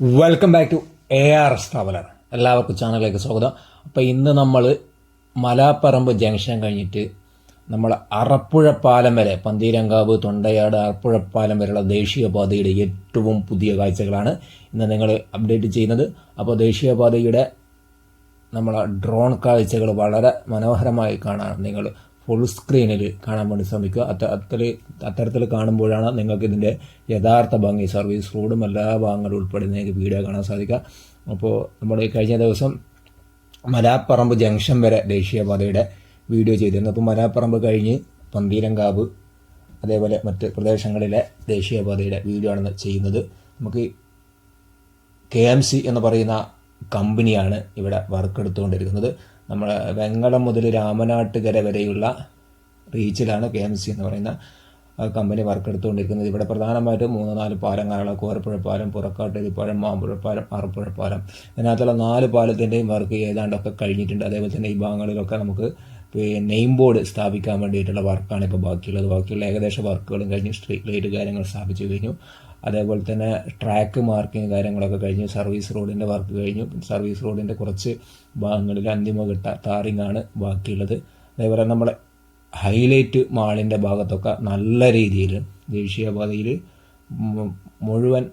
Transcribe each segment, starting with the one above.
Welcome back to A R S traveller എല്ലാവർക്കും ചാനലിലേക്ക് സ്വാഗതം. അപ്പോൾ ഇന്ന് നമ്മൾ മലാപ്പറമ്പ് ജംഗ്ഷൻ കഴിഞ്ഞിട്ട് നമ്മൾ അറപ്പുഴ പാലം വരെ പന്തീരങ്കാവ് തൊണ്ടയാട് അറപ്പുഴ പാലം വരെയുള്ള ദേശീയപാതയുടെ ഏറ്റവും പുതിയ കാഴ്ചകളാണ് ഇന്ന് നിങ്ങൾ അപ്ഡേറ്റ് ചെയ്യുന്നത്. അപ്പോൾ ദേശീയപാതയുടെ നമ്മളെ ഡ്രോൺ കാഴ്ചകൾ വളരെ മനോഹരമായി കാണാൻ നിങ്ങൾ ഫുൾ സ്ക്രീനിൽ കാണാൻ വേണ്ടി ശ്രമിക്കുക. അത്തരത്തിൽ അത്തര അത്തരത്തിൽ കാണുമ്പോഴാണ് നിങ്ങൾക്ക് ഇതിന്റെ യഥാർത്ഥ ഭംഗി. സർവീസ് റോഡും എല്ലാ ഭാഗങ്ങളും ഉൾപ്പെടെ നിങ്ങൾക്ക് വീഡിയോ കാണാൻ സാധിക്കുക. അപ്പോൾ നമ്മൾ കഴിഞ്ഞ ദിവസം മലാപ്പറമ്പ് ജംഗ്ഷൻ വരെ ദേശീയപാതയുടെ വീഡിയോ ചെയ്തിരുന്നു. അപ്പോൾ മലാപ്പറമ്പ് കഴിഞ്ഞ് പന്തീരങ്കാവ് അതേപോലെ മറ്റ് പ്രദേശങ്ങളിലെ ദേശീയപാതയുടെ വീഡിയോ ആണ് ചെയ്യുന്നത്. നമുക്ക് കെ എം സി എന്ന് പറയുന്ന കമ്പനിയാണ് ഇവിടെ വർക്ക് എടുത്തുകൊണ്ടിരിക്കുന്നത്. നമ്മൾ വെങ്ങളം മുതൽ രാമനാട്ടുകര വരെയുള്ള റീച്ചിലാണ് കെ എം സി എന്ന് പറയുന്ന കമ്പനി വർക്ക് എടുത്തുകൊണ്ടിരിക്കുന്നത് ഇവിടെ പ്രധാനമായിട്ടും മൂന്ന് നാല് പാലങ്ങളാണ് കോരപ്പുഴ പാലം പുറക്കാട്ടരിപ്പാലം മാമ്പുഴ പാലം അറപ്പുഴ പാലം. ഇതിനകത്തുള്ള നാല് പാലത്തിന്റെയും വർക്ക് ഏതാണ്ടൊക്കെ കഴിഞ്ഞിട്ടുണ്ട്. അതേപോലെ തന്നെ ഈ ഭാഗങ്ങളിലൊക്കെ നമുക്ക് നെയിം ബോർഡ് സ്ഥാപിക്കാൻ വേണ്ടിയിട്ടുള്ള വർക്കാണ് ഇപ്പോൾ ബാക്കിയുള്ളത്. ബാക്കിയുള്ള ഏകദേശം വർക്കുകളും കഴിഞ്ഞ് സ്ട്രീറ്റ് ലൈറ്റ് കാര്യങ്ങൾ സ്ഥാപിച്ചു കഴിഞ്ഞു. അതേപോലെ തന്നെ ട്രാക്ക് മാർക്കിങ് കാര്യങ്ങളൊക്കെ കഴിഞ്ഞു സർവീസ് റോഡിന്റെ വർക്ക് കഴിഞ്ഞു. സർവീസ് റോഡിന്റെ കുറച്ച് ഭാഗങ്ങളിൽ അന്തിമഘട്ട ആണ് ബാക്കിയുള്ളത്. അതേപോലെ നമ്മളെ ഹൈലൈറ്റ് മാളിന്റെ ഭാഗത്തൊക്കെ നല്ല രീതിയിൽ ദേശീയപാതയിൽ മുഴുവൻ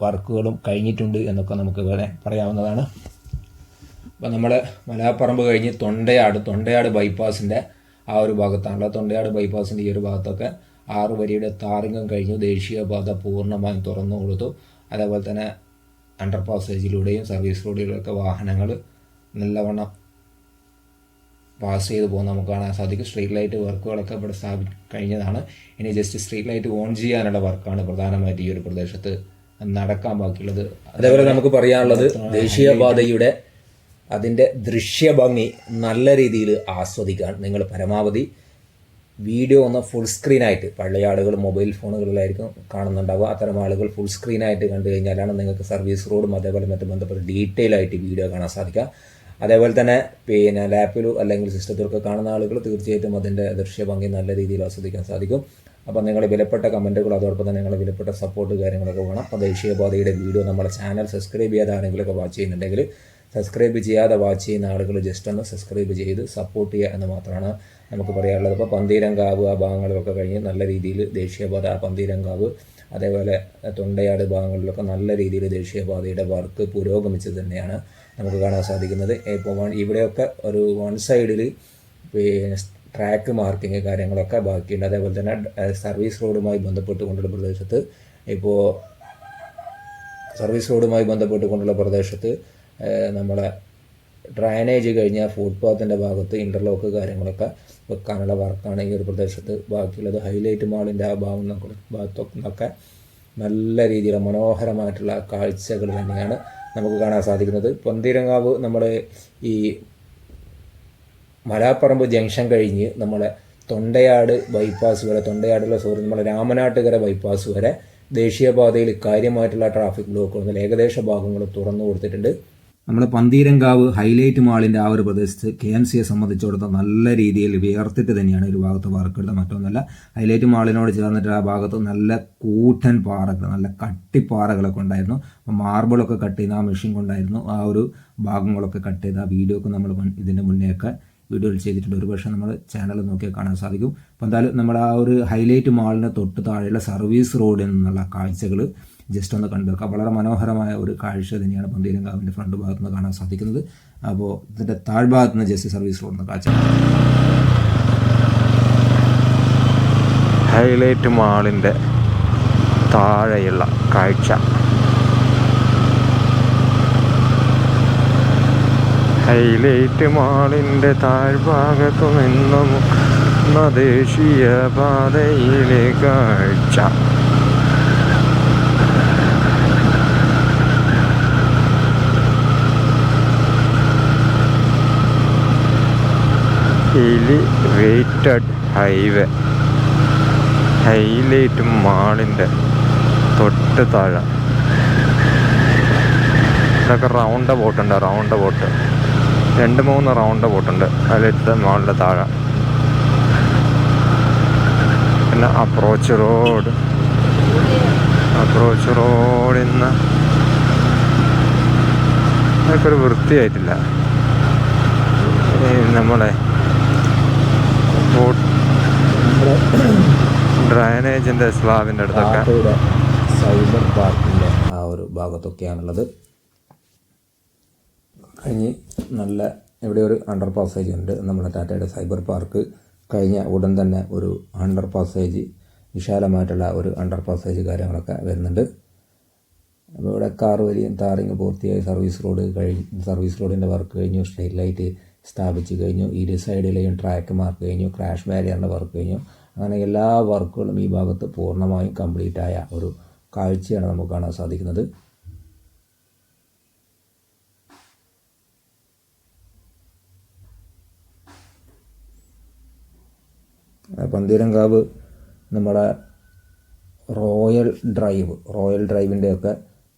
വർക്കുകളും കഴിഞ്ഞിട്ടുണ്ട് എന്നൊക്കെ നമുക്ക് പറയാവുന്നതാണ്. അപ്പോൾ നമ്മൾ മലാപ്പറമ്പ് കഴിഞ്ഞ് തൊണ്ടയാട് തൊണ്ടയാട് ബൈപ്പാസിന്റെ ആ ഒരു ഭാഗത്താണല്ലോ തൊണ്ടയാട് ബൈപ്പാസിന്റെ ഈ ഒരു ഭാഗത്തൊക്കെ ആറ് വരിയുടെ താറിംഗം കഴിഞ്ഞു. ദേശീയപാത പൂർണമായും തുറന്നു കൊടുത്തു. അതേപോലെ തന്നെ അണ്ടർ പാസേജിലൂടെയും സർവീസ് റോഡിലൂടെയൊക്കെ വാഹനങ്ങൾ നല്ലവണ്ണം പാസ് ചെയ്ത് പോകുന്ന നമുക്ക് കാണാൻ സാധിക്കും. സ്ട്രീറ്റ് ലൈറ്റ് വർക്കുകളൊക്കെ ഇവിടെ സ്ഥാപി കഴിഞ്ഞതാണ്. ഇനി ജസ്റ്റ് സ്ട്രീറ്റ് ലൈറ്റ് ഓൺ ചെയ്യാനുള്ള വർക്കാണ് പ്രധാനമായിട്ട് ഈ ഒരു പ്രദേശത്ത് നടക്കാൻ ബാക്കിയുള്ളത്. അതേപോലെ നമുക്ക് പറയാനുള്ളത് ദേശീയപാതയുടെ അതിന്റെ ദൃശ്യഭംഗി നല്ല രീതിയിൽ ആസ്വദിക്കാൻ നിങ്ങൾ പരമാവധി വീഡിയോ ഒന്ന് ഫുൾ സ്ക്രീനായിട്ട് പഴയ ആളുകൾ മൊബൈൽ ഫോണുകളിലായിരിക്കും കാണുന്നുണ്ടാവുക. അത്തരം ആളുകൾ ഫുൾ സ്ക്രീനായിട്ട് കണ്ടു കഴിഞ്ഞാലാണ് നിങ്ങൾക്ക് സർവീസ് റോഡും അതേപോലെ മറ്റു ബന്ധപ്പെട്ട് ഡീറ്റെയിൽ ആയിട്ട് വീഡിയോ കാണാൻ സാധിക്കുക. അതേപോലെ തന്നെ പിന്നെ ലാപ്പിലോ അല്ലെങ്കിൽ സിസ്റ്റത്തിലൊക്കെ കാണുന്ന ആളുകൾ തീർച്ചയായിട്ടും അതിന്റെ ദൃശ്യഭംഗി നല്ല രീതിയിൽ ആസ്വദിക്കാൻ സാധിക്കും. അപ്പോൾ നിങ്ങൾ വിലപ്പെട്ട കമന്റുകൾ അതോടൊപ്പം തന്നെ നിങ്ങളുടെ വിലപ്പെട്ട സപ്പോർട്ട് കാര്യങ്ങളൊക്കെ വേണം. അപ്പോൾ ദേശീയപാതയുടെ വീഡിയോ നമ്മുടെ ചാനൽ സബ്സ്ക്രൈബ് ചെയ്യാതെ ആരെങ്കിലുമൊക്കെ വാച്ച് ചെയ്യുന്നുണ്ടെങ്കിൽ സബ്സ്ക്രൈബ് ചെയ്യാതെ വാച്ച് ചെയ്യുന്ന ആളുകൾ ജസ്റ്റ് ഒന്ന് സബ്സ്ക്രൈബ് ചെയ്ത് സപ്പോർട്ട് ചെയ്യുക എന്ന് മാത്രമാണ് നമുക്ക് പറയാനുള്ളത്. അപ്പോൾ പന്തീരങ്കാവ് ആ ഭാഗങ്ങളിലൊക്കെ കഴിഞ്ഞ് നല്ല രീതിയിൽ ദേശീയപാത ആ പന്തീരങ്കാവ് അതേപോലെ തൊണ്ടയാട് ഭാഗങ്ങളിലൊക്കെ നല്ല രീതിയിൽ ദേശീയപാതയുടെ വർക്ക് പുരോഗമിച്ചത് തന്നെയാണ് നമുക്ക് കാണാൻ സാധിക്കുന്നത്. ഇപ്പോൾ ഇവിടെയൊക്കെ ഒരു വൺ സൈഡിൽ ട്രാക്ക് മാർക്കിങ് കാര്യങ്ങളൊക്കെ ബാക്കിയുണ്ട്. അതേപോലെ തന്നെ സർവീസ് റോഡുമായി ബന്ധപ്പെട്ടുകൊണ്ടുള്ള പ്രദേശത്ത് ഇപ്പോൾ സർവീസ് റോഡുമായി ബന്ധപ്പെട്ടുകൊണ്ടുള്ള പ്രദേശത്ത് നമ്മളെ ഡ്രൈനേജ് കഴിഞ്ഞ ഫുട്പാത്തിന്റെ ഭാഗത്ത് ഇന്റർലോക്ക് കാര്യങ്ങളൊക്കെ വെക്കാനുള്ള വർക്കാണ് ഈ ഒരു പ്രദേശത്ത്. ബാക്കിയുള്ളത് ഹൈലൈറ്റ് മാളിന്റെ ആ ഭാഗം ഭാഗത്തൊക്കെ നല്ല രീതിയിൽ മനോഹരമായിട്ടുള്ള കാഴ്ചകൾ തന്നെയാണ് നമുക്ക് കാണാൻ സാധിക്കുന്നത്. പൊന്തിരങ്കാവ് നമ്മൾ ഈ മലാപ്പറമ്പ് ജംഗ്ഷൻ കഴിഞ്ഞ് നമ്മളെ തൊണ്ടയാട് ബൈപ്പാസ് വരെ തൊണ്ടയാടുള്ള സോറി നമ്മളെ രാമനാട്ടുകര ബൈപ്പാസ് വരെ ദേശീയപാതയിൽ കാര്യമായിട്ടുള്ള ട്രാഫിക് ബ്ലോക്കുകൾ ഏകദേശ ഭാഗങ്ങൾ തുറന്നു കൊടുത്തിട്ടുണ്ട്. നമ്മൾ പന്തീരങ്കാവ് ഹൈലൈറ്റ് മാളിന്റെ ആ ഒരു പ്രദേശത്ത് കെ എം സിയെ സംബന്ധിച്ചിടത്തോളം നല്ല രീതിയിൽ വിയർത്തിട്ട് തന്നെയാണ് ഒരു ഭാഗത്ത് വർക്കെടുത്തത് മറ്റൊന്നല്ല ഹൈലൈറ്റ് മാളിനോട് ചേർന്നിട്ട് ആ ഭാഗത്ത് നല്ല കൂറ്റൻ പാറകൾ നല്ല കട്ടിപ്പാറകളൊക്കെ ഉണ്ടായിരുന്നു. മാർബിളൊക്കെ കട്ട് ചെയ്യുന്ന ആ മെഷീൻ കൊണ്ടായിരുന്നു ആ ഒരു ഭാഗങ്ങളൊക്കെ കട്ട് ചെയ്ത് ആ വീഡിയോ ഒക്കെ നമ്മൾ ഇതിന്റെ മുന്നേയൊക്കെ വീഡിയോയിൽ ചെയ്തിട്ടുണ്ട്. ഒരു പക്ഷേ നമ്മൾ ചാനൽ നോക്കിയാൽ കാണാൻ സാധിക്കും. അപ്പോൾ എന്തായാലും നമ്മുടെ ആ ഒരു ഹൈലൈറ്റ് മാളിന് തൊട്ട് താഴെയുള്ള സർവീസ് റോഡിൽ നിന്നുള്ള കാഴ്ചകൾ ജസ്റ്റ് ഒന്ന് കണ്ടു വെക്കാം വളരെ മനോഹരമായ ഒരു കാഴ്ച തന്നെയാണ് പന്തീരങ്കാവിന്റെ ഫ്രണ്ട് ഭാഗത്ത് നിന്ന് കാണാൻ സാധിക്കുന്നത്. അപ്പോൾ ഇതിന്റെ താഴ്ഭാഗത്ത് നിന്ന് ജസ്റ്റ് സർവീസ് റോഡിൽ നിന്ന് കാഴ്ച ഹൈലൈറ്റ് മാളിന്റെ താഴെയുള്ള കാഴ്ച. ഹൈലൈറ്റ് മാളിന്റെ താഴ്ഭാഗത്തു നിന്നും ദേശീയ പാതയിലെ കാഴ്ച. Elevated highway. ഹൈലൈറ്റ് മാളിന്റെ തൊട്ട് താഴെ. ഇതൊക്കെ റൗണ്ട് ബോട്ടുണ്ട് റൗണ്ട് ബോട്ട്. രണ്ട് മൂന്ന് റൗണ്ട് ബോട്ടുണ്ട്. ഹൈലൈറ്റ് മാളിന്റെ താഴെ. പിന്നെ അപ്രോച്ച് റോഡ് അപ്രോച്ച് റോഡിൽ നിന്ന് അതൊക്കെ ഒരു വൃത്തിയായിട്ടില്ല. ഈ ഡ്രൈനേജിന്റെ സ്ലാബിന്റെ അടുത്തൊക്കെ. സൈബർ പാർക്കിന്റെ ആ ഒരു ഭാഗത്തൊക്കെയാണുള്ളത്. കഴിഞ്ഞ് നല്ല ഇവിടെ ഒരു അണ്ടർ പാസേജ് ഉണ്ട്. നമ്മുടെ ടാറ്റയുടെ സൈബർ പാർക്ക്. കഴിഞ്ഞ ഉടൻ തന്നെ ഒരു അണ്ടർ പാസേജ് വിശാലമായിട്ടുള്ള ഒരു അണ്ടർ പാസേജ് കാര്യങ്ങളൊക്കെ വരുന്നുണ്ട്. അപ്പോൾ ഇവിടെ കാർ വലിയ താറിങ് പൂർത്തിയായി സർവീസ് റോഡ് കഴിഞ്ഞ് സർവീസ് റോഡിന്റെ വർക്ക് കഴിഞ്ഞു. സ്ട്രീറ്റ് ലൈറ്റ് സ്ഥാപിച്ച് കഴിഞ്ഞു. ഇരു സൈഡിലെയും ട്രാക്ക് മാർക്ക് കഴിഞ്ഞു. ക്രാഷ് ബാരിയറിന്റെ വർക്ക് കഴിഞ്ഞു. അങ്ങനെ എല്ലാ വർക്കുകളും ഈ ഭാഗത്ത് പൂർണമായും കംപ്ലീറ്റ് ആയ ഒരു കാഴ്ചയാണ് നമുക്ക് കാണാൻ സാധിക്കുന്നത്. പന്തീരങ്കാവ് നമ്മുടെ റോയൽ ഡ്രൈവ് റോയൽ ഡ്രൈവിന്റെയൊക്കെ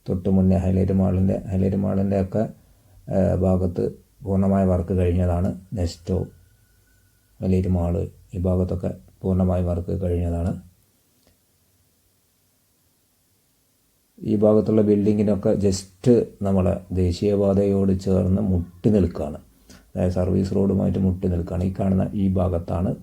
തൊട്ട് മുന്നേ ഹൈലൈറ്റ് മാളിന്റെ ഹൈലൈറ്റ് മാളിന്റെ ഒക്കെ ഭാഗത്ത് പൂർണമായ വർക്ക് കഴിഞ്ഞതാണ്. നെസ്റ്റോ വലിയൊരു മാൾ ഈ ഭാഗത്തൊക്കെ പൂർണമായ വർക്ക് കഴിഞ്ഞതാണ്. ഈ ഭാഗത്തുള്ള ബിൽഡിങ്ങിനൊക്കെ ജസ്റ്റ് നമ്മളെ ദേശീയപാതയോട് ചേർന്ന് മുട്ടി നിൽക്കുകയാണ് അതായത് സർവീസ് റോഡുമായിട്ട് മുട്ടി നിൽക്കുകയാണ് ഈ കാണുന്ന ഈ ഭാഗത്താണ്.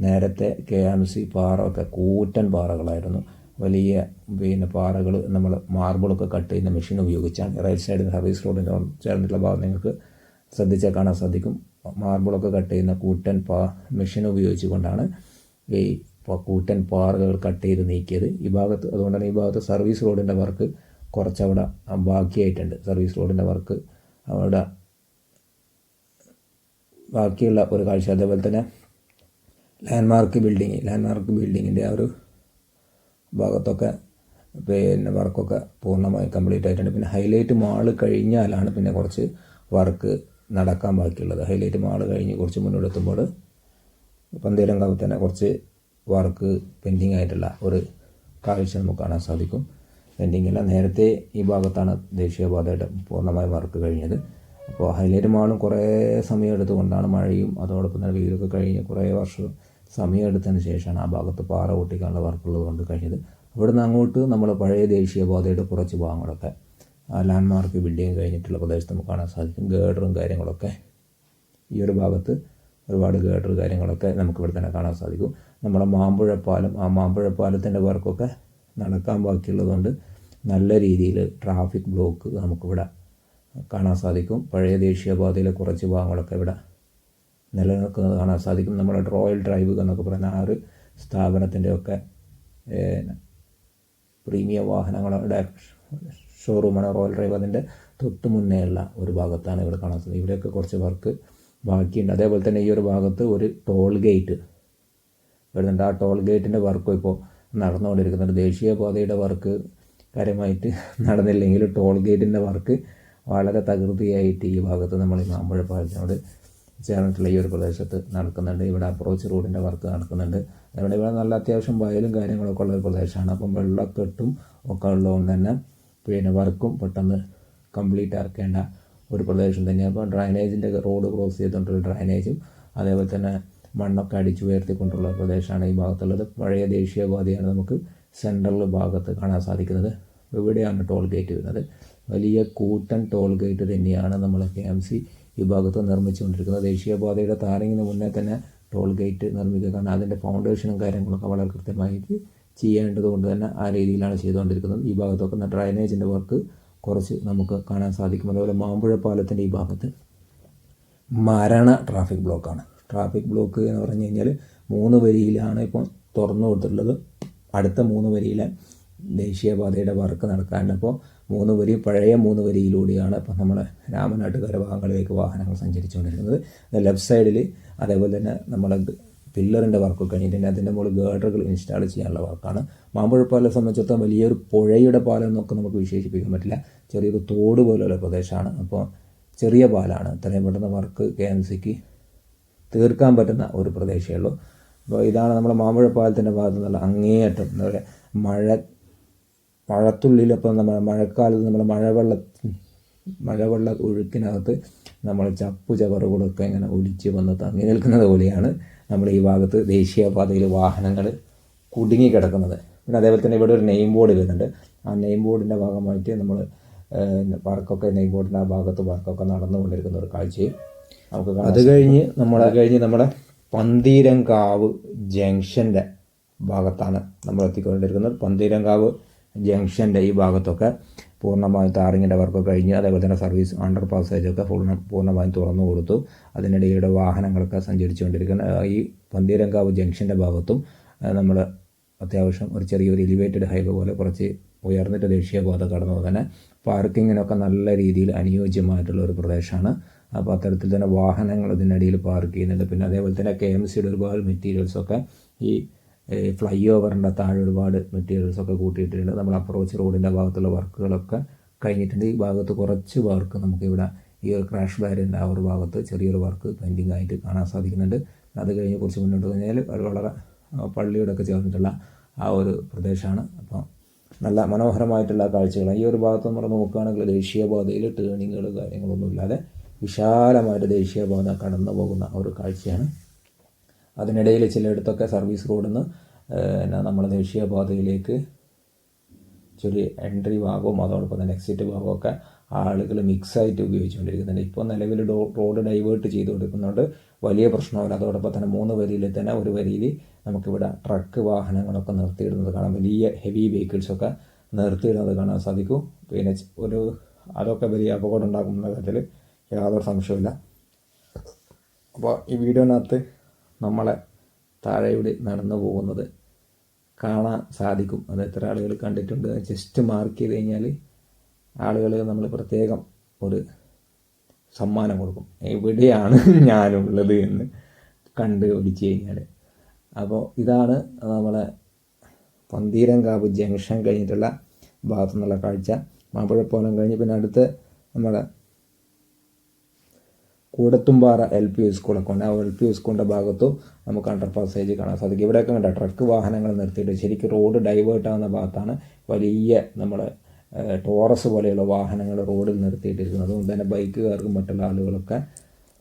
നേരത്തെ കെ എം സി പാറ ഒക്കെ കൂറ്റൻ പാറകളായിരുന്നു. വലിയ പിന്നെ പാറകൾ നമ്മൾ മാർബിളൊക്കെ കട്ട് ചെയ്യുന്ന മെഷീൻ ഉപയോഗിച്ചാണ്. റൈറ്റ് സൈഡിൽ സർവീസ് റോഡിന്റെ ചേർന്നിട്ടുള്ള ഭാഗം നിങ്ങൾക്ക് ശ്രദ്ധിച്ചാൽ കാണാൻ സാധിക്കും. മാർബിളൊക്കെ കട്ട് ചെയ്യുന്ന കൂറ്റൻ പാ മെഷീൻ ഉപയോഗിച്ചുകൊണ്ടാണ് ഈ കൂറ്റൻ പാറകൾ കട്ട് ചെയ്ത് നീക്കിയത്. ഈ ഭാഗത്ത് അതുകൊണ്ടാണ് ഈ ഭാഗത്ത് സർവീസ് റോഡിന്റെ വർക്ക് കുറച്ചവിടെ ബാക്കിയായിട്ടുണ്ട്. സർവീസ് റോഡിന്റെ വർക്ക് അവിടെ ബാക്കിയുള്ള ഒരു കാഴ്ച. അതേപോലെ തന്നെ ലാൻഡ്മാർക്ക് ബിൽഡിങ് ലാൻഡ്മാർക്ക് ബിൽഡിങ്ങിന്റെ ആ ഒരു ഭാഗത്തൊക്കെ പിന്നെ വർക്കൊക്കെ പൂർണമായി കംപ്ലീറ്റ് ആയിട്ടുണ്ട് പിന്നെ ഹൈലൈറ്റ് മാൾ കഴിഞ്ഞാലാണ് പിന്നെ കുറച്ച് വർക്ക് നടക്കാൻ ബാക്കിയുള്ളത്. ഹൈലൈറ്റ് മാൾ കഴിഞ്ഞ് കുറച്ച് മുന്നോട്ടെത്തുമ്പോൾ പന്തീരങ്കാവ് തന്നെ കുറച്ച് വർക്ക് പെൻഡിങ് ആയിട്ടുള്ള ഒരു കാഴ്ച നമുക്ക് കാണാൻ സാധിക്കും. പെൻഡിങ് അല്ല നേരത്തെ ഈ ഭാഗത്താണ് ദേശീയപാതയുടെ പൂർണമായ വർക്ക് കഴിഞ്ഞത്. അപ്പോൾ ഹൈലൈറ്റ് മാളും കുറേ സമയം എടുത്തുകൊണ്ടാണ് മഴയും അതോടൊപ്പം തന്നെ വെയിലൊക്കെ കഴിഞ്ഞ് കുറേ വർഷം സമയം എടുത്തതിന് ശേഷമാണ് ആ ഭാഗത്ത് പാറ പൊട്ടിക്കാനുള്ള വർക്കുള്ളത് കൊണ്ട് കഴിഞ്ഞത്. അവിടുന്ന് അങ്ങോട്ട് നമ്മൾ പഴയ ദേശീയപാതയുടെ കുറച്ച് ഭാഗങ്ങളൊക്കെ ആ ബിൽഡ് ബിൽഡിങ് കഴിഞ്ഞിട്ടുള്ള പ്രദേശത്ത് നമുക്ക് കാണാൻ സാധിക്കും. ഗേഡറും കാര്യങ്ങളൊക്കെ ഈ ഒരു ഭാഗത്ത് ഒരുപാട് ഗേഡർ കാര്യങ്ങളൊക്കെ നമുക്ക് ഇവിടെ തന്നെ കാണാൻ സാധിക്കും. നമ്മുടെ മാമ്പുഴ പാലം ആ മാമ്പുഴ പാലത്തിന്റെ വർക്കൊക്കെ നടക്കാൻ ബാക്കിയുള്ളതുകൊണ്ട് നല്ല രീതിയിൽ ട്രാഫിക് ബ്ലോക്ക് നമുക്കിവിടെ കാണാൻ സാധിക്കും. പഴയ ദേശീയപാതയിലെ കുറച്ച് ഭാഗങ്ങളൊക്കെ ഇവിടെ നിലനിൽക്കുന്നത് കാണാൻ സാധിക്കും. നമ്മുടെ റോയൽ ഡ്രൈവ് എന്നൊക്കെ പറയുന്ന ആ ഒരു സ്ഥാപനത്തിന്റെയൊക്കെ പ്രീമിയം വാഹനങ്ങളുടെ ഷോറൂമാണ് റോയൽ ഡ്രൈവ് അതിന്റെ തൊട്ട് മുന്നേ ഉള്ള ഒരു ഭാഗത്താണ് ഇവിടെ കാണാൻ സാധിക്കുന്നത് ഇവിടെയൊക്കെ കുറച്ച് വർക്ക് ബാക്കിയുണ്ട്. അതേപോലെ തന്നെ ഈ ഒരു ഭാഗത്ത് ഒരു ടോൾ ഗേറ്റ് വരുന്നുണ്ട്. ആ ടോൾ ഗേറ്റിന്റെ വർക്കും ഇപ്പോൾ നടന്നുകൊണ്ടിരിക്കുന്നുണ്ട്. ദേശീയപാതയുടെ വർക്ക് കാര്യമായിട്ട് നടന്നില്ലെങ്കിലും ടോൾ ഗേറ്റിന്റെ വർക്ക് വളരെ തകൃതിയായിട്ട് ഈ ഭാഗത്ത് നമ്മൾ ഈ മാമ്പഴ പാലത്തിനോട് ചേർന്നിട്ടുള്ള ഈ ഒരു പ്രദേശത്ത് നടക്കുന്നുണ്ട്. ഇവിടെ അപ്രോച്ച് റോഡിന്റെ വർക്ക് നടക്കുന്നുണ്ട്. അതുകൊണ്ട് ഇവിടെ നല്ല അത്യാവശ്യം വയലും കാര്യങ്ങളൊക്കെ ഉള്ള ഒരു പ്രദേശമാണ്. അപ്പം വെള്ളക്കെട്ടും ഒക്കെ ഉള്ളതുകൊണ്ട് തന്നെ പിന്നെ വർക്കും പെട്ടെന്ന് കംപ്ലീറ്റ് ആക്കേണ്ട ഒരു പ്രദേശം തന്നെയാണ് അപ്പോൾ ഡ്രൈനേജിന്റെ റോഡ് ക്രോസ് ചെയ്തുകൊണ്ടുള്ള ഡ്രൈനേജും അതേപോലെ തന്നെ മണ്ണൊക്കെ അടിച്ചു ഉയർത്തിക്കൊണ്ടുള്ള പ്രദേശമാണ് ഈ ഭാഗത്തുള്ളത്. പഴയ ദേശീയപാതയാണ് നമുക്ക് സെൻട്രൽ ഭാഗത്ത് കാണാൻ സാധിക്കുന്നത്. ഇവിടെയാണ് ടോൾ ഗേറ്റ് വരുന്നത്. വലിയ കൂട്ടൻ ടോൾ ഗേറ്റ് തന്നെയാണ് നമ്മൾ കെ എം സി ഈ ഭാഗത്ത് നിർമ്മിച്ചുകൊണ്ടിരിക്കുന്നത്. ദേശീയപാതയുടെ താരങ്ങിന് മുന്നേ തന്നെ ടോൾ ഗേറ്റ് നിർമ്മിക്കുക കാരണം അതിന്റെ ഫൗണ്ടേഷനും കാര്യങ്ങളൊക്കെ വളരെ കൃത്യമായിട്ട് ചെയ്യേണ്ടത് കൊണ്ട് തന്നെ ആ രീതിയിലാണ് ചെയ്തുകൊണ്ടിരിക്കുന്നത്. ഈ ഭാഗത്തൊക്കെ ഡ്രൈനേജിന്റെ വർക്ക് കുറച്ച് നമുക്ക് കാണാൻ സാധിക്കും. അതുപോലെ മാമ്പുഴ പാലത്തിന്റെ ഈ ഭാഗത്ത് മരണ ട്രാഫിക് ബ്ലോക്കാണ് ട്രാഫിക് ബ്ലോക്ക് എന്ന് പറഞ്ഞു കഴിഞ്ഞാൽ മൂന്ന് വരിയിലാണ് ഇപ്പോൾ തുറന്നു കൊടുത്തിട്ടുള്ളത്. അടുത്ത മൂന്ന് വരിയിലെ ദേശീയപാതയുടെ വർക്ക് നടക്കാണ്ട് അപ്പോൾ മൂന്ന് വരി പഴയ മൂന്ന് വരിയിലൂടെയാണ് ഇപ്പോൾ നമ്മൾ രാമനാട്ടുകാര ഭാഗങ്ങളിലേക്ക് വാഹനങ്ങൾ സഞ്ചരിച്ചുകൊണ്ടിരിക്കുന്നത്. ലെഫ്റ്റ് സൈഡിൽ അതേപോലെ തന്നെ നമ്മളെ പില്ലറിന്റെ വർക്ക് കഴിഞ്ഞിട്ടുണ്ട് അതിന്റെ മുകളിൽ ഗേഡറുകൾ ഇൻസ്റ്റാൾ ചെയ്യാനുള്ള വർക്കാണ്. മാമ്പുഴ പാലം സംബന്ധിച്ചിടത്തോളം വലിയൊരു പുഴയുടെ പാലം എന്നൊക്കെ നമുക്ക് വിശേഷിപ്പിക്കാൻ പറ്റില്ല. ചെറിയൊരു തോട് പോലുള്ള പ്രദേശമാണ്. അപ്പോൾ ചെറിയ പാലാണ് ഇത്രയും പെട്ടെന്ന് വർക്ക് കെ എം സിക്ക് തീർക്കാൻ പറ്റുന്ന ഒരു പ്രദേശമേ ഉള്ളൂ. അപ്പോൾ ഇതാണ് നമ്മുടെ മാമ്പഴ പാലത്തിന്റെ ഭാഗത്തു നിന്നുള്ള അങ്ങേയറ്റം. എന്താ പറയുക മഴ മഴത്തുള്ളിലപ്പോൾ നമ്മൾ മഴക്കാലത്ത് നമ്മൾ മഴവെള്ള മഴവെള്ള ഒഴുക്കിനകത്ത് നമ്മൾ ചപ്പു ചവറുകളൊക്കെ ഇങ്ങനെ ഒലിച്ച് വന്ന് തങ്ങി നിൽക്കുന്നത് പോലെയാണ്. നമ്മൾ ഈ ഭാഗത്ത് ദേശീയപാതയിൽ വാഹനങ്ങൾ കുടുങ്ങി കിടക്കുന്നത്. പിന്നെ അതേപോലെ തന്നെ ഇവിടെ ഒരു നെയിം ബോർഡ് വരുന്നുണ്ട്. ആ നെയിം ബോർഡിന്റെ ഭാഗമായിട്ട് നമ്മൾ പാർക്കൊക്കെ നെയിം ബോർഡിന്റെ ആ ഭാഗത്ത് വർക്കൊക്കെ നടന്നുകൊണ്ടിരിക്കുന്ന ഒരു കാഴ്ചയും നമുക്ക്. അത് കഴിഞ്ഞ് നമ്മൾ അത് കഴിഞ്ഞ് നമ്മുടെ പന്തീരങ്കാവ് ജംഗ്ഷന്റെ ഭാഗത്താണ് നമ്മൾ എത്തിക്കൊണ്ടിരിക്കുന്നത്. പന്തീരങ്കാവ് ജംഗ്ഷന്റെ ഈ ഭാഗത്തൊക്കെ പൂർണമായും താറിങ്ങിന്റെ വർക്ക് കഴിഞ്ഞ് അതേപോലെ തന്നെ സർവീസ് അണ്ടർ പാസേജൊക്കെ പൂർണ പൂർണമായും തുറന്നു കൊടുത്തു. അതിനിടയിലൂടെ വാഹനങ്ങളൊക്കെ സഞ്ചരിച്ചുകൊണ്ടിരിക്കുന്ന. ഈ പന്തീരങ്കാവ് ജംഗ്ഷന്റെ ഭാഗത്തും നമ്മൾ അത്യാവശ്യം ഒരു ചെറിയൊരു എലിവേറ്റഡ് ഹൈവേ പോലെ കുറച്ച് ഉയർന്നിട്ട് ദേശീയപാത കടന്നു തന്നെ. പാർക്കിങ്ങിനൊക്കെ നല്ല രീതിയിൽ അനുയോജ്യമായിട്ടുള്ള ഒരു പ്രദേശമാണ്. അപ്പോൾ അത്തരത്തിൽ തന്നെ വാഹനങ്ങൾ ഇതിനിടയിൽ പാർക്ക് ചെയ്യുന്നുണ്ട്. പിന്നെ അതേപോലെ തന്നെ കെ എം സിയുടെ ഒരുപാട് മെറ്റീരിയൽസൊക്കെ ഈ ഫ്ലൈ ഓവറിന്റെ താഴെ ഒരുപാട് മെറ്റീരിയൽസൊക്കെ കൂട്ടിയിട്ടുണ്ട്. നമ്മൾ അപ്രോച്ച് റോഡിന്റെ ഭാഗത്തുള്ള വർക്കുകളൊക്കെ കഴിഞ്ഞിട്ടുണ്ട്. ഈ ഭാഗത്ത് കുറച്ച് വർക്ക് നമുക്കിവിടെ ഈ ഒരു ക്രാഷ് ബാരിന്റെ ആ ഒരു ഭാഗത്ത് ചെറിയൊരു വർക്ക് പെൻഡിങ് ആയിട്ട് കാണാൻ സാധിക്കുന്നുണ്ട്. അത് കഴിഞ്ഞ് കുറച്ച് മുന്നോട്ട് കഴിഞ്ഞാൽ വളരെ പള്ളിയോടൊക്കെ ചേർന്നിട്ടുള്ള ആ ഒരു പ്രദേശമാണ്. അപ്പോൾ നല്ല മനോഹരമായിട്ടുള്ള കാഴ്ചകളാണ്. ഈ ഒരു ഭാഗത്ത് നമ്മൾ നോക്കുകയാണെങ്കിൽ ദേശീയപാതയിൽ ടേണിങ്ങുകൾ കാര്യങ്ങളൊന്നും ഇല്ലാതെ വിശാലമായിട്ട് ദേശീയപാത കടന്നു പോകുന്ന ഒരു കാഴ്ചയാണ്. അതിനിടയിൽ ചിലയിടത്തൊക്കെ സർവീസ് റോഡിൽ നിന്ന് എന്നാ നമ്മുടെ ദേശീയപാതയിലേക്ക് ചെറിയ എൻട്രി ഭാഗവും അതോടൊപ്പം തന്നെ എക്സിറ്റ് ഭാഗമൊക്കെ ആളുകൾ മിക്സായിട്ട് ഉപയോഗിച്ചുകൊണ്ടിരിക്കുന്നുണ്ട്. ഇപ്പോൾ നിലവിൽ റോഡ് ഡൈവേർട്ട് ചെയ്ത് കൊടുക്കുന്നുണ്ട് വലിയ പ്രശ്നമില്ല. അതോടൊപ്പം തന്നെ മൂന്ന് വരിയിൽ തന്നെ ഒരു വരിയിൽ നമുക്കിവിടെ ട്രക്ക് വാഹനങ്ങളൊക്കെ നിർത്തിയിടുന്നത് കാണാം. വലിയ ഹെവി വെഹിക്കിൾസൊക്കെ നിർത്തിയിടുന്നത് കാണാൻ സാധിക്കും. പിന്നെ ഒരു അതൊക്കെ വലിയ അപകടം ഉണ്ടാക്കുന്ന കാര്യത്തിൽ യാതൊരു സംശയമില്ല അപ്പോൾ ഈ വീഡിയോനകത്ത് നമ്മളെ താഴെയൂടെ നടന്നു പോകുന്നത് കാണാൻ സാധിക്കും. അത് എത്ര ആളുകൾ കണ്ടിട്ടുണ്ട്. ജസ്റ്റ് മാർക്ക് ചെയ്ത് കഴിഞ്ഞാൽ ആളുകൾ നമ്മൾ പ്രത്യേകം ഒരു സമ്മാനം കൊടുക്കും. എവിടെയാണ് ഞാനുള്ളത് എന്ന് കണ്ട് പിടിച്ച് കഴിഞ്ഞാൽ അപ്പോൾ ഇതാണ് നമ്മളെ പന്തീരങ്കാവ് ജംഗ്ഷൻ കഴിഞ്ഞിട്ടുള്ള ഭാഗത്തു നിന്നുള്ള കാഴ്ച. മാമ്പഴപ്പോലം കഴിഞ്ഞ് പിന്നെ അടുത്ത് നമ്മുടെ കൂടത്തുംപാറ എൽ പി സ്കൂളൊക്കെ ഉണ്ട്. ആ എൽ പി സ്കൂളിന്റെ ഭാഗത്തും നമുക്ക് അണ്ടർ പാസേജ് കാണാൻ സാധിക്കും. ഇവിടെയൊക്കെ കണ്ട? ട്രക്ക് വാഹനങ്ങൾ നിർത്തിയിട്ട് ശരിക്കും റോഡ് ഡൈവേർട്ട് ആവുന്ന ഭാഗത്താണ് വലിയ നമ്മൾ ടോറസ് പോലെയുള്ള വാഹനങ്ങൾ റോഡിൽ നിർത്തിയിട്ടിരിക്കുന്നത്. അതുകൊണ്ട് തന്നെ ബൈക്കുകാർക്കും മറ്റുള്ള ആളുകളൊക്കെ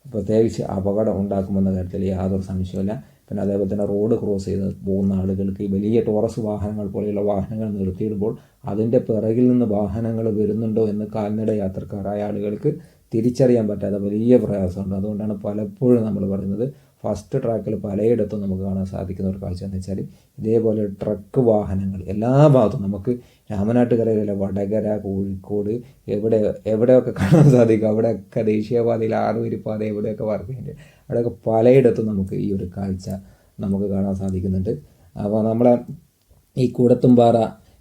പ്രത്യേകിച്ച് അപകടം ഉണ്ടാക്കുമെന്ന കാര്യത്തിൽ യാതൊരു സംശയമില്ല പിന്നെ അതേപോലെ തന്നെ റോഡ് ക്രോസ് ചെയ്ത് പോകുന്ന ആളുകൾക്ക് ഈ വലിയ ടോറസ് വാഹനങ്ങൾ പോലെയുള്ള വാഹനങ്ങൾ നിർത്തിയിടുമ്പോൾ അതിന്റെ പിറകിൽ നിന്ന് വാഹനങ്ങൾ വരുന്നുണ്ടോ എന്ന് കാൽനട യാത്രക്കാരായ ആളുകൾക്ക് തിരിച്ചറിയാൻ പറ്റാത്ത വലിയ പ്രയാസമുണ്ട്. അതുകൊണ്ടാണ് പലപ്പോഴും നമ്മൾ പറയുന്നത് ഫസ്റ്റ് ട്രാക്കിൽ പലയിടത്തും നമുക്ക് കാണാൻ സാധിക്കുന്ന ഒരു കാഴ്ച എന്ന് വെച്ചാൽ ഇതേപോലെ ട്രക്ക് വാഹനങ്ങൾ എല്ലാ ഭാഗത്തും നമുക്ക് രാമനാട്ടുകരയിലെ വടകര കോഴിക്കോട് എവിടെ എവിടെയൊക്കെ കാണാൻ സാധിക്കും. അവിടെയൊക്കെ ദേശീയപാതയിൽ ആറുവരിപ്പാത എവിടെയൊക്കെ വർക്ക് ചെയ്യുന്നുണ്ട് അവിടെയൊക്കെ പലയിടത്തും നമുക്ക് ഈ ഒരു കാഴ്ച നമുക്ക് കാണാൻ സാധിക്കുന്നുണ്ട്. അപ്പോൾ നമ്മളെ ഈ കൂടത്തുംപാറ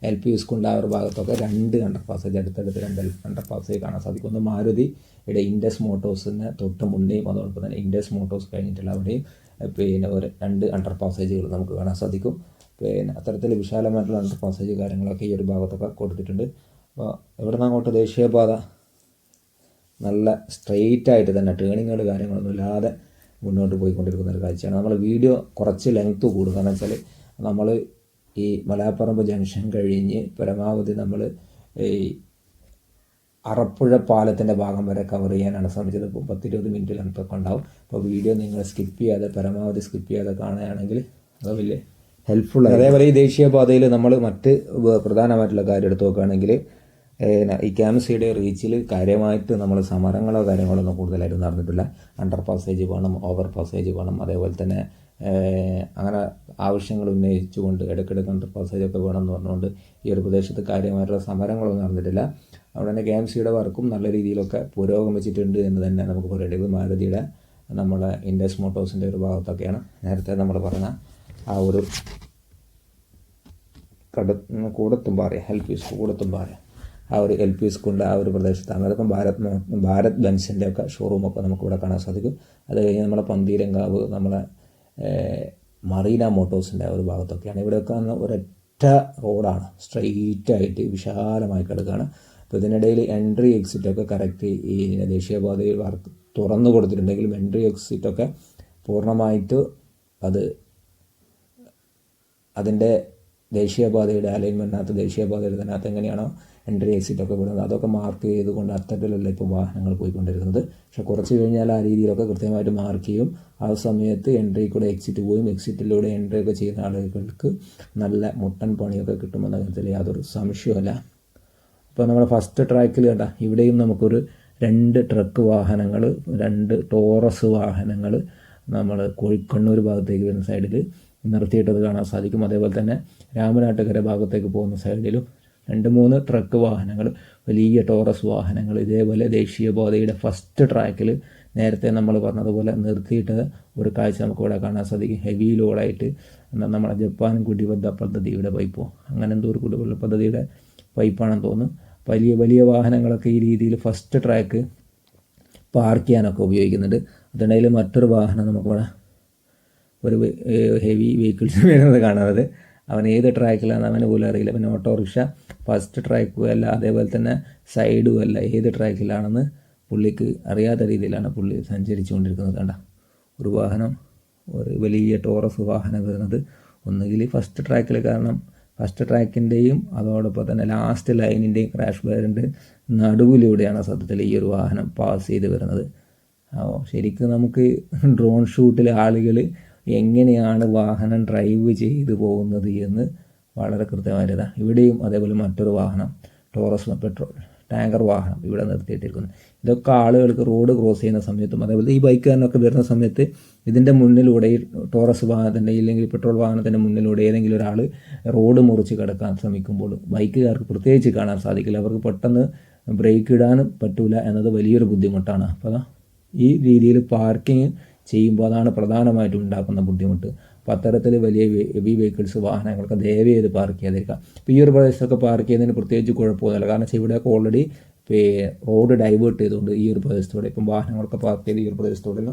എൽ പി സ്കൂളിന്റെ ആ ഒരു ഭാഗത്തൊക്കെ രണ്ട് അണ്ടർ പാസേജ് അടുത്തടുത്ത് രണ്ട് അണ്ടർ പാസേജ് കാണാൻ സാധിക്കും ഒന്ന് മാരുതി ഇവിടെ ഇൻഡസ് മോട്ടോഴ്സിന് തൊട്ട് മുന്നേയും അതോടൊപ്പം തന്നെ ഇൻഡസ് മോട്ടോഴ്സ് കഴിഞ്ഞിട്ടുള്ള അവിടെയും പിന്നെ ഒരു രണ്ട് അണ്ടർ പാസേജുകൾ നമുക്ക് കാണാൻ സാധിക്കും. പിന്നെ അത്തരത്തിൽ വിശാലമായിട്ടുള്ള അണ്ടർ പാസേജ് കാര്യങ്ങളൊക്കെ ഈ ഒരു ഭാഗത്തൊക്കെ കൊടുത്തിട്ടുണ്ട്. അപ്പോൾ ഇവിടെ നിന്ന് അങ്ങോട്ട്? ദേശീയപാത. നല്ല സ്ട്രെയിറ്റ് ആയിട്ട് തന്നെ ടേണിങ്ങുകൾ കാര്യങ്ങളൊന്നും ഇല്ലാതെ മുന്നോട്ട് പോയിക്കൊണ്ടിരിക്കുന്ന ഒരു കാഴ്ചയാണ്. നമ്മൾ വീഡിയോ കുറച്ച് ലെങ്ത്ത് കൂടും. കാരണം വെച്ചാൽ നമ്മൾ ഈ മലാപ്പറമ്പ് ജംഗ്ഷൻ കഴിഞ്ഞ് പരമാവധി നമ്മൾ ഈ അറപ്പുഴ പാലത്തിന്റെ ഭാഗം വരെ കവർ ചെയ്യാനാണ് ശ്രമിച്ചത്. ഇപ്പോൾ പത്തിരുപത് മിനിറ്റ് ലെങ്ത്തൊക്കെ ഉണ്ടാവും. അപ്പോൾ വീഡിയോ നിങ്ങൾ സ്കിപ്പ് ചെയ്യാതെ പരമാവധി സ്കിപ്പ് ചെയ്യാതെ കാണുകയാണെങ്കിൽ അത് വലിയ ഹെൽപ്ഫുൾ അതേപോലെ ഈ ദേശീയപാതയിൽ നമ്മൾ മറ്റ് പ്രധാനമായിട്ടുള്ള കാര്യം എടുത്ത് നോക്കുകയാണെങ്കിൽ ഈ ക്യാംസിയുടെ റീച്ചിൽ കാര്യമായിട്ട് നമ്മൾ സമരങ്ങളോ കാര്യങ്ങളോ ഒന്നും കൂടുതലായിട്ട് നടന്നിട്ടില്ല. അണ്ടർ പാസേജ് വേണം ഓവർ പാസേജ് വേണം അതേപോലെ തന്നെ അങ്ങനെ ആവശ്യങ്ങൾ ഉന്നയിച്ചുകൊണ്ട് ഇടയ്ക്കിടയ്ക്ക് അണ്ടർ പാസേജൊക്കെ വേണമെന്ന് പറഞ്ഞുകൊണ്ട് ഈ ഒരു പ്രദേശത്ത് കാര്യമായിട്ടുള്ള സമരങ്ങളൊന്നും നടന്നിട്ടില്ല. അവിടെ തന്നെ കെ എം സിയുടെ വർക്കും നല്ല രീതിയിലൊക്കെ പുരോഗമിച്ചിട്ടുണ്ട് എന്ന് തന്നെ നമുക്ക് പറയേണ്ടത് മാരുതിയുടെ നമ്മുടെ ഇൻഡസ് മോട്ടോഴ്സിന്റെ ഒരു ഭാഗത്തൊക്കെയാണ് നേരത്തെ നമ്മൾ പറഞ്ഞ ആ ഒരു കട കൂടത്തും പാറ എൽ പി സ്കൂൾ കൂടത്തുംപാറ. ആ ഒരു എൽ പി സ്കൂളിന്റെ ആ ഒരു പ്രദേശത്താണ്. അതൊക്കെ ഭാരത് ഭാരത് ബെൻസിന്റെ ഒക്കെ ഷോറൂമൊക്കെ നമുക്ക് ഇവിടെ കാണാൻ സാധിക്കും. അത് കഴിഞ്ഞ് നമ്മളെ പന്തീരങ്കാവ് നമ്മളെ മറീന മോട്ടോഴ്സിന്റെ ഒരു ഭാഗത്തൊക്കെയാണ്. ഇവിടെയൊക്കെ ഒരൊറ്റ റോഡാണ്. സ്ട്രെയിറ്റായിട്ട് വിശാലമായി കിടക്കുകയാണ്. അപ്പോൾ ഇതിനിടയിൽ എൻട്രി എക്സിറ്റൊക്കെ കറക്റ്റ് ഈ ദേശീയപാതയിൽ വർക്ക് തുറന്നു കൊടുത്തിട്ടുണ്ടെങ്കിലും എൻട്രി എക്സിറ്റൊക്കെ പൂർണമായിട്ട് അത് അതിന്റെ ദേശീയപാതയുടെ അലൈൻമെന്റിനകത്ത് ദേശീയപാതയുടെ അതിനകത്ത് എങ്ങനെയാണോ എൻട്രി എക്സിറ്റൊക്കെ വിടുന്നത്. അതൊക്കെ മാർക്ക് ചെയ്തുകൊണ്ട് അത്തരത്തിലല്ല ഇപ്പോൾ വാഹനങ്ങൾ പോയിക്കൊണ്ടിരിക്കുന്നത്. പക്ഷെ കുറച്ച് കഴിഞ്ഞാൽ ആ രീതിയിലൊക്കെ കൃത്യമായിട്ട് മാർക്ക് ചെയ്യും. ആ സമയത്ത് എൻട്രി കൂടെ എക്സിറ്റ് പോയും എക്സിറ്റിലൂടെ എൻട്രി ഒക്കെ ചെയ്യുന്ന ആളുകൾക്ക് നല്ല മുട്ടൻ പണിയൊക്കെ കിട്ടുമെന്ന കാര്യത്തിൽ യാതൊരു സംശയമല്ല അപ്പോൾ നമ്മുടെ ഫസ്റ്റ് ട്രാക്കിൽ കേട്ടാ ഇവിടെയും നമുക്കൊരു രണ്ട് ട്രക്ക് വാഹനങ്ങൾ രണ്ട് ടോറസ് വാഹനങ്ങൾ നമ്മൾ കോഴിക്കണ്ണൂർ ഭാഗത്തേക്ക് വരുന്ന സൈഡിൽ നിർത്തിയിട്ടത് കാണാൻ സാധിക്കും. അതേപോലെ തന്നെ രാമനാട്ടുകര ഭാഗത്തേക്ക് പോകുന്ന സൈഡിലും രണ്ട് മൂന്ന് ട്രക്ക് വാഹനങ്ങൾ വലിയ ടോറസ് വാഹനങ്ങൾ ഇതേപോലെ ദേശീയപാതയുടെ ഫസ്റ്റ് ട്രാക്കിൽ നേരത്തെ നമ്മൾ പറഞ്ഞതുപോലെ നിർത്തിയിട്ട് ഒരു കാഴ്ച നമുക്ക് ഇവിടെ കാണാൻ സാധിക്കും. ഹെവി ലോഡായിട്ട് എന്നാൽ നമ്മുടെ ജപ്പാൻ കുടിവെദ്ധ പദ്ധതിയുടെ പൈപ്പോ അങ്ങനെ എന്തോ ഒരു കുടിവെള്ള പദ്ധതിയുടെ പൈപ്പാണെന്ന് തോന്നുന്നു. വലിയ വലിയ വാഹനങ്ങളൊക്കെ ഈ രീതിയിൽ ഫസ്റ്റ് ട്രാക്ക് പാർക്ക് ചെയ്യാനൊക്കെ ഉപയോഗിക്കുന്നുണ്ട്. അതിനിടയിൽ മറ്റൊരു വാഹനം നമുക്കിവിടെ ഒരു ഹെവി വെഹിക്കിൾസ് വരുന്നത് കാണുന്നത് അവൻ ഏത് ട്രാക്കിലാണ് അവന് പോലും അറിയില്ല. പിന്നെ ഓട്ടോറിക്ഷ ഫസ്റ്റ് ട്രാക്കും അല്ല അതേപോലെ തന്നെ സൈഡും അല്ല ഏത് ട്രാക്കിലാണെന്ന് പുള്ളിക്ക് അറിയാത്ത രീതിയിലാണ് പുള്ളി സഞ്ചരിച്ചുകൊണ്ടിരിക്കുന്നത് കണ്ട. ഒരു വാഹനം ഒരു വലിയ ടോറസ് വാഹനം വരുന്നത്. ഒന്നുകിൽ ഫസ്റ്റ് ട്രാക്കിൽ കാരണം ഫസ്റ്റ് ട്രാക്കിന്റെയും അതോടൊപ്പം തന്നെ ലാസ്റ്റ് ലൈനിന്റെയും ക്രാഷ് ബാരിന്റെ നടുവിലൂടെയാണ് സത്യത്തിൽ ഈ ഒരു വാഹനം പാസ് ചെയ്ത് വരുന്നത്. അപ്പോൾ ശരിക്കും നമുക്ക് ഡ്രോൺ ഷൂട്ടിൽ ആളുകൾ എങ്ങനെയാണ് വാഹനം ഡ്രൈവ് ചെയ്തു പോകുന്നത് എന്ന് വളരെ കൃത്യമായിട്ടാണ് ഇവിടെയും അതേപോലെ മറ്റൊരു വാഹനം ടോറസ് പെട്രോൾ ടാങ്കർ വാഹനം ഇവിടെ നിർത്തിയിട്ടിരിക്കുന്നു. ഇതൊക്കെ ആളുകൾക്ക് റോഡ് ക്രോസ് ചെയ്യുന്ന സമയത്തും അതേപോലെ ഈ ബൈക്കുകാരനൊക്കെ വരുന്ന സമയത്ത് ഇതിന്റെ മുന്നിലൂടെ ഈ ടോറസ് വാഹനത്തിന്റെ ഇല്ലെങ്കിൽ പെട്രോൾ വാഹനത്തിന്റെ മുന്നിലൂടെ ഏതെങ്കിലും ഒരാൾ റോഡ് മുറിച്ച് കിടക്കാൻ ശ്രമിക്കുമ്പോൾ ബൈക്കുകാർക്ക് പ്രത്യേകിച്ച് കാണാൻ സാധിക്കില്ല. അവർക്ക് പെട്ടെന്ന് ബ്രേക്ക് ഇടാനും പറ്റൂല എന്നത് വലിയൊരു ബുദ്ധിമുട്ടാണ്. അപ്പോൾ ഈ രീതിയിൽ പാർക്കിംഗ് ചെയ്യുമ്പോൾ അതാണ് പ്രധാനമായിട്ടും ഉണ്ടാക്കുന്ന ബുദ്ധിമുട്ട്. അപ്പോൾ അത്തരത്തിൽ വലിയ ഹെവി വെഹിക്കിൾസ് വാഹനങ്ങളൊക്കെ ദയവ് ചെയ്ത് പാർക്ക് ചെയ്യാതിരിക്കുക ഈ ഒരു പ്രദേശത്തൊക്കെ പാർക്ക് ചെയ്യുന്നതിന് പ്രത്യേകിച്ച് കുഴപ്പമൊന്നുമില്ല. കാരണം വെച്ചാൽ ഇവിടെയൊക്കെ ഓൾറെഡി റോഡ് ഡൈവേർട്ട് ചെയ്തുകൊണ്ട് ഈ ഒരു പ്രദേശത്തൂടെ ഇപ്പം വാഹനങ്ങളൊക്കെ പാർക്ക് ചെയ്ത് ഈ ഒരു പ്രദേശത്തൂടെ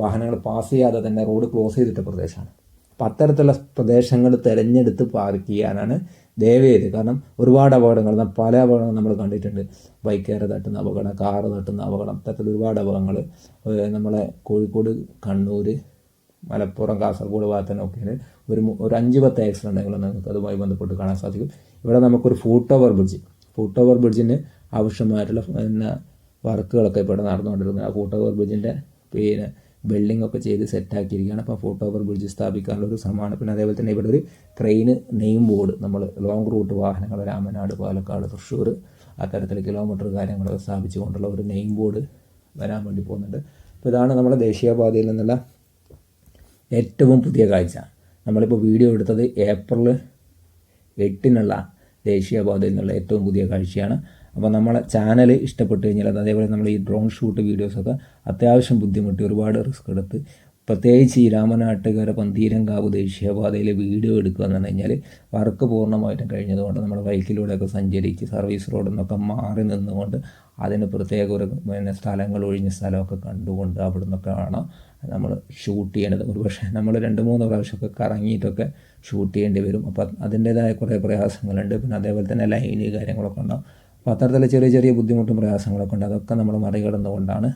വാഹനങ്ങൾ പാസ് ചെയ്യാതെ തന്നെ റോഡ് ക്ലോസ് ചെയ്തിട്ട പ്രദേശമാണ്. അപ്പം അത്തരത്തിലുള്ള പ്രദേശങ്ങൾ തിരഞ്ഞെടുത്ത് പാർക്ക് ചെയ്യാനാണ് ദയവേത് കാരണം ഒരുപാട് അപകടങ്ങൾ പല അപകടങ്ങൾ നമ്മൾ കണ്ടിട്ടുണ്ട്. ബൈക്കേറെ തട്ടുന്ന അപകടം കാറ് തട്ടുന്ന അപകടം അത്തരത്തിൽ ഒരുപാട് അപകടങ്ങൾ നമ്മളെ കോഴിക്കോട് കണ്ണൂർ മലപ്പുറം കാസർഗോഡ് ഭാഗത്തിനൊക്കെ ഒരു ഒരു അഞ്ച് പത്ത് ആക്സിഡന്റുകൾ നമുക്ക് അതുമായി ബന്ധപ്പെട്ട് കാണാൻ സാധിക്കും. ഇവിടെ നമുക്കൊരു foot over bridge foot over ബ്രിഡ്ജിന് ആവശ്യമായിട്ടുള്ള പിന്നെ വർക്കുകളൊക്കെ ഇവിടെ നടന്നുകൊണ്ടിരുന്നത് ആ ഫൂട്ട് ഓവർ ബ്രിഡ്ജിന്റെ പിന്നെ ബിൽഡിംഗ് ഒക്കെ ചെയ്ത് സെറ്റാക്കിയിരിക്കുകയാണ് അപ്പോൾ ഫൂട്ട് ഓവർ ബ്രിഡ്ജ് സ്ഥാപിക്കാനുള്ള ഒരു ശ്രമമാണ്. പിന്നെ അതേപോലെ തന്നെ ഇവിടെ ഒരു ട്രെയിൻ നെയിം ബോർഡ് നമ്മൾ ലോങ് റൂട്ട് വാഹനങ്ങൾ രാമനാട് പാലക്കാട് തൃശ്ശൂർ അത്തരത്തിൽ കിലോമീറ്റർ കാര്യങ്ങളൊക്കെ സ്ഥാപിച്ചുകൊണ്ടുള്ള ഒരു നെയിം ബോർഡ് വരാൻ വേണ്ടി പോകുന്നുണ്ട്. അപ്പോൾ ഇതാണ് നമ്മുടെ ദേശീയപാതയിൽ നിന്നുള്ള ഏറ്റവും പുതിയ കാഴ്ച. നമ്മളിപ്പോൾ വീഡിയോ എടുത്തത് ഏപ്രിൽ എട്ടിനുള്ള ദേശീയപാതയിൽ നിന്നുള്ള ഏറ്റവും പുതിയ കാഴ്ചയാണ്. അപ്പോൾ നമ്മളെ ചാനൽ ഇഷ്ടപ്പെട്ട് കഴിഞ്ഞാൽ അത് അതേപോലെ നമ്മൾ ഈ ഡ്രോൺ ഷൂട്ട് വീഡിയോസൊക്കെ അത്യാവശ്യം ബുദ്ധിമുട്ടി ഒരുപാട് റിസ്ക് എടുത്ത് പ്രത്യേകിച്ച് ഈ രാമനാട്ടുകര പന്തീരങ്കാവ് ദേശീയപാതയിൽ വീഡിയോ എടുക്കുക എന്ന് പറഞ്ഞു കഴിഞ്ഞാൽ വർക്ക് പൂർണമായിട്ടും കഴിഞ്ഞതുകൊണ്ട് നമ്മൾ ബൈക്കിലൂടെയൊക്കെ സഞ്ചരിച്ച് സർവീസ് റോഡിൽ നിന്നൊക്കെ മാറി നിന്നുകൊണ്ട് അതിന് പ്രത്യേക ഒരു പിന്നെ സ്ഥലങ്ങൾ ഒഴിഞ്ഞ സ്ഥലമൊക്കെ കണ്ടുകൊണ്ട് അവിടെ നിന്നൊക്കെ വേണം നമ്മൾ ഷൂട്ട് ചെയ്യേണ്ടത്. ഒരു പക്ഷേ നമ്മൾ രണ്ട് മൂന്ന് പ്രാവശ്യമൊക്കെ കറങ്ങിയിട്ടൊക്കെ ഷൂട്ട് ചെയ്യേണ്ടി വരും. അപ്പം അതിന്റേതായ കുറേ പ്രയാസങ്ങളുണ്ട്. പിന്നെ അതേപോലെ തന്നെ ലൈന് കാര്യങ്ങളൊക്കെ ഉണ്ടാവും. അപ്പോൾ അത്തരത്തിലുള്ള ചെറിയ ചെറിയ ബുദ്ധിമുട്ടും പ്രയാസങ്ങളൊക്കെ ഉണ്ട്. അതൊക്കെ നമ്മൾ മറികടന്നുകൊണ്ടാണ്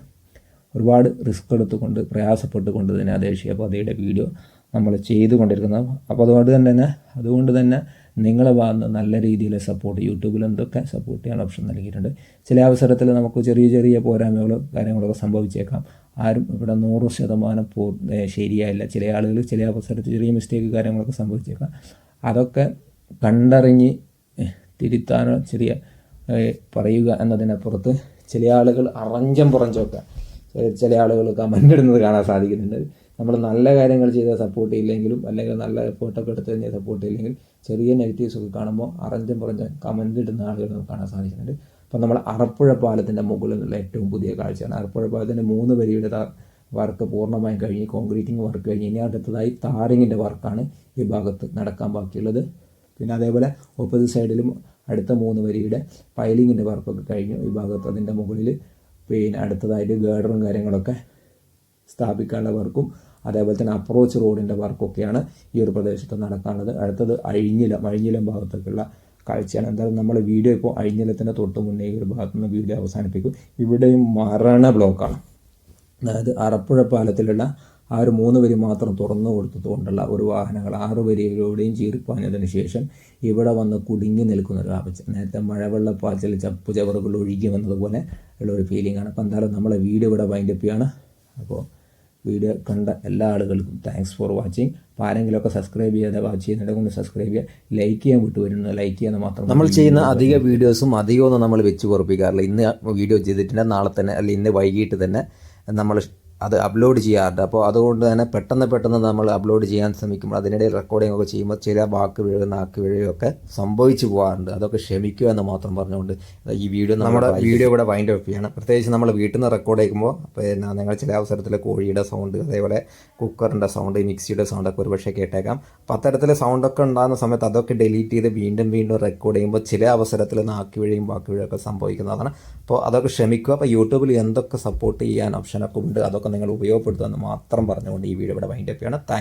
ഒരുപാട് റിസ്ക് എടുത്തുകൊണ്ട് പ്രയാസപ്പെട്ടുകൊണ്ട് തന്നെ ആ ദേശീയപാതയുടെ വീഡിയോ നമ്മൾ ചെയ്തുകൊണ്ടിരിക്കുന്നത്. അപ്പോൾ അതുകൊണ്ട് തന്നെ അതുകൊണ്ട് തന്നെ നിങ്ങളെ ഭാഗത്ത് നല്ല രീതിയിൽ സപ്പോർട്ട് യൂട്യൂബിൽ എന്തൊക്കെ സപ്പോർട്ട് ചെയ്യാൻ ഓപ്ഷൻ നൽകിയിട്ടുണ്ട്. ചില അവസരത്തിൽ നമുക്ക് ചെറിയ ചെറിയ പോരായ്മകളോ കാര്യങ്ങളൊക്കെ സംഭവിച്ചേക്കാം. ആരും ഇവിടെ നൂറ് ശതമാനം പോ ശരിയായില്ല. ചില ആളുകൾ ചില അവസരത്തിൽ ചെറിയ മിസ്റ്റേക്ക് കാര്യങ്ങളൊക്കെ സംഭവിച്ചേക്കാം. അതൊക്കെ കണ്ടറിഞ്ഞ് തിരുത്താനോ ചെറിയ പറയുക എന്നതിനപ്പുറത്ത് ചില ആളുകൾ അറഞ്ചം പുറഞ്ചൊക്കെ ചില- ആളുകൾ കമന്റ് ഇടുന്നത് കാണാൻ സാധിക്കുന്നുണ്ട്. നമ്മൾ നല്ല കാര്യങ്ങൾ ചെയ്താൽ സപ്പോർട്ട് ഇല്ലെങ്കിലും അല്ലെങ്കിൽ നല്ല എഫേർട്ടൊക്കെ എടുത്ത് കഴിഞ്ഞാൽ സപ്പോർട്ട് ചെയ്യില്ലെങ്കിൽ ചെറിയ നെഗറ്റീവ്സ് ഒക്കെ കാണുമ്പോൾ അറഞ്ചം പറഞ്ഞ കമന്റ് ഇടുന്ന ആളുകൾ നമുക്ക് കാണാൻ സാധിക്കുന്നുണ്ട്. അപ്പോൾ നമ്മൾ അറപ്പുഴ പാലത്തിന്റെ മുകളിൽ നിന്നുള്ള ഏറ്റവും പുതിയ കാഴ്ചയാണ്. അറപ്പുഴ പാലത്തിന്റെ മൂന്ന് വരിയുടെ വർക്ക് പൂർണമായും കഴിഞ്ഞ് കോൺക്രീറ്റിംഗ് വർക്ക് കഴിഞ്ഞ് ഇനി അടുത്തതായി താറിങ്ങിന്റെ വർക്കാണ് ഈ ഭാഗത്ത് നടക്കാൻ ബാക്കിയുള്ളത്. പിന്നെ അതേപോലെ ഓപ്പോസിറ്റ് സൈഡിലും അടുത്ത മൂന്ന് വരിയുടെ പൈലിങ്ങിന്റെ വർക്കൊക്കെ കഴിഞ്ഞു ഈ ഭാഗത്ത് അതിന്റെ മുകളിൽ പിന്നെ അടുത്തതായിട്ട് ഗേഡറും കാര്യങ്ങളൊക്കെ സ്ഥാപിക്കാനുള്ള വർക്കും അതേപോലെ തന്നെ അപ്രോച്ച് റോഡിന്റെ വർക്കൊക്കെയാണ് ഈ ഒരു പ്രദേശത്ത് നടക്കാനുള്ളത്. അടുത്തത് അഴിഞ്ഞിലം അഴിഞ്ഞിലം ഭാഗത്തേക്കുള്ള കാഴ്ചയാണ്. എന്തായാലും നമ്മൾ വീഡിയോ ഇപ്പോൾ അഴിഞ്ഞിലത്തിന്റെ തൊട്ട് മുന്നേ ഈ ഒരു ഭാഗത്തു നിന്ന് വീഡിയോ അവസാനിപ്പിക്കും. ഇവിടെയും മരണ ബ്ലോക്കാണ്. അതായത് അറപ്പുഴ പാലത്തിലുള്ള ആ ഒരു മൂന്ന് വരി മാത്രം തുറന്നു കൊടുത്തതുകൊണ്ടുള്ള ഒരു വാഹനങ്ങൾ ആറ് വരികളിലൂടെയും ചീറിപ്പാഞ്ഞതിന് ശേഷം ഇവിടെ വന്ന് കുടുങ്ങി നിൽക്കുന്ന ഒരു ആവശ്യം നേരത്തെ മഴവെള്ളപ്പാച്ചിൽ ചപ്പു ചവറുകൾ ഒഴുകി വന്നതുപോലെ ഉള്ള ഒരു ഫീലിംഗ് ആണ്. അപ്പോൾ എന്തായാലും നമ്മളെ വീഡിയോ ഇവിടെ വൈൻഡപ്പ് ചെയ്യാണ്. അപ്പോൾ വീഡിയോ കണ്ട എല്ലാ ആളുകൾക്കും താങ്ക്സ് ഫോർ വാച്ചിങ് അപ്പോൾ ആരെങ്കിലുമൊക്കെ സബ്സ്ക്രൈബ് ചെയ്യാതെ വാച്ച് ചെയ്യുന്നുണ്ടെങ്കിൽ ഒന്ന് സബ്സ്ക്രൈബ് ചെയ്യുക. ലൈക്ക് ചെയ്യാൻ വിട്ടു വരുന്നത് ലൈക്ക് ചെയ്യാൻ മാത്രം നമ്മൾ ചെയ്യുന്ന അധിക വീഡിയോസും അധികമൊന്നും നമ്മൾ വെച്ച് ഉറപ്പിക്കാറില്ല. ഇന്ന് വീഡിയോ ചെയ്തിട്ടുണ്ട് നാളെ തന്നെ അല്ലെങ്കിൽ ഇന്ന് വൈകിട്ട് തന്നെ നമ്മൾ അത് അപ്ലോഡ് ചെയ്യാറുണ്ട്. അപ്പോൾ അതുകൊണ്ട് തന്നെ പെട്ടെന്ന് പെട്ടെന്ന് നമ്മൾ അപ്ലോഡ് ചെയ്യാൻ ശ്രമിക്കുമ്പോൾ അതിനിടയിൽ റെക്കോർഡിംഗ് ഒക്കെ ചെയ്യുമ്പോൾ ചില വാക്ക് വീഴുക നാക്ക് വീഴുകയൊക്കെ സംഭവിച്ചു പോകാറുണ്ട്. അതൊക്കെ ക്ഷമിക്കുക എന്ന് മാത്രം പറഞ്ഞുകൊണ്ട് ഈ വീഡിയോ നമ്മുടെ വീഡിയോ ഇവിടെ വൈൻഡ് അപ്പ് ചെയ്യണം. പ്രത്യേകിച്ച് നമ്മൾ വീട്ടിൽ നിന്ന് റെക്കോർഡ് ചെയ്യുമ്പോൾ പിന്നെ നിങ്ങൾ ചില അവസരത്തിൽ കോഴിയുടെ സൗണ്ട് അതേപോലെ കുക്കറിന്റെ സൗണ്ട് മിക്സിയുടെ സൗണ്ട് ഒക്കെ ഒരുപക്ഷെ കേട്ടേക്കാം. അപ്പോൾ അത്തരത്തിലെ സൗണ്ടൊക്കെ ഉണ്ടാകുന്ന സമയത്ത് അതൊക്കെ ഡിലീറ്റ് ചെയ്ത് വീണ്ടും വീണ്ടും റെക്കോർഡ് ചെയ്യുമ്പോൾ ചില അവസരത്തിൽ നാക്ക് വീഴയും വാക്ക് വീഴുകയൊക്കെ സംഭവിക്കുന്നതാണ്. അപ്പോൾ അതൊക്കെ ക്ഷമിക്കുക. അപ്പോൾ യൂട്യൂബിൽ എന്തൊക്കെ സപ്പോർട്ട് ചെയ്യാൻ ഓപ്ഷനൊക്കെ ഉണ്ട് അതൊക്കെ നിങ്ങൾ ഉപയോഗപ്പെടുത്തുമെന്ന് മാത്രം പറഞ്ഞുകൊണ്ട് ഈ വീഡിയോ ഇവിടെ വൈൻഡപ്പ് ചെയ്യണം താങ്ക്